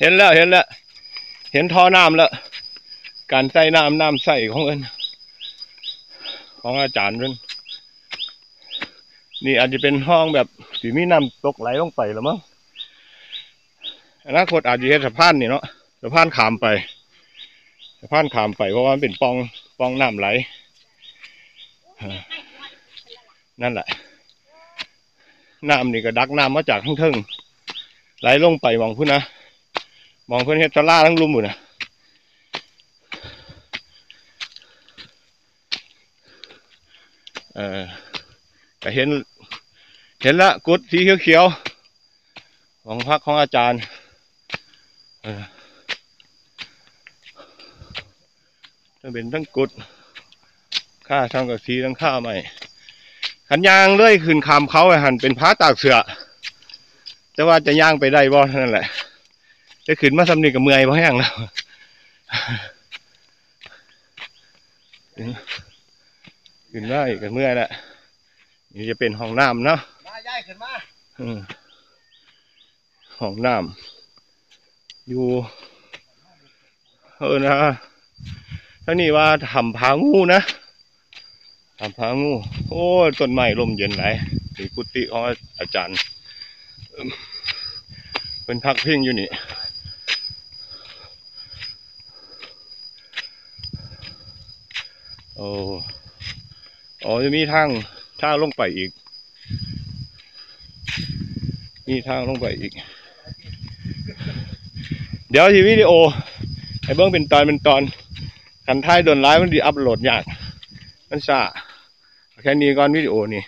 เห็นแล้วเห็นแล้ว เห็นท่อน้ำแล้ว การใส่น้ำน้ำใส่ของเอินของอาจารย์เพิ่นนี่อาจจะเป็นห้องแบบสีมีน้ำตกไหลลงไปแล้วมั้งอนาคตอาจจะเห็นสะพานนี่เนาะสะพานขามไปสะพานขามไปเพราะว่ามันเป็นปองปองน้ำไหลนั่นแหละน้ำนี่ก็ดักน้ำมาจากข้างเทิงไหลลงไปมองพุ่นนะ มองเพื่อนเฮ็ดตะล่าทั้งลุมอยู่นะเออก็เห็น เห็นละกุดสีเขียวๆของพักของอาจารย์เออจะเป็นทั้งกุดค่าทำกับสีทั้งข้าใหม่ขันยางเลื่อยขึ้นคำเขาไอ้หันเป็นพ้าตากเสือแต่ว่าจะย่างไปได้บ่เท่านั่นแหละ จะขึ้นมาสำนีกับเมื่อยเพราะแห้งแล้วขึ้นได้กับเมื่อยแล้วนี่จะเป็นห้องน้ำเนาะมาย้ายขึ้นมาอืมห้องน้ำอยู่เออนะท่านี่ว่าทำผางูนะทำผางู โอ้ยต้นไม้ลมเย็นไหลที่กุฏิของอาจารย์เอิ่มเป็นพักเพ่งอยู่นี่ อ้อ๋อจะมีทางทางลงไปอีก มีทางลงไปอีก เดี๋ยวทีวิดีโอไอ้เบิ้งเป็นตอนเป็นตอนขันท้ายโดนร้ายมันดีอัพโหลดยาก มันซาแค่นี้ก่อนวิดีโอนี่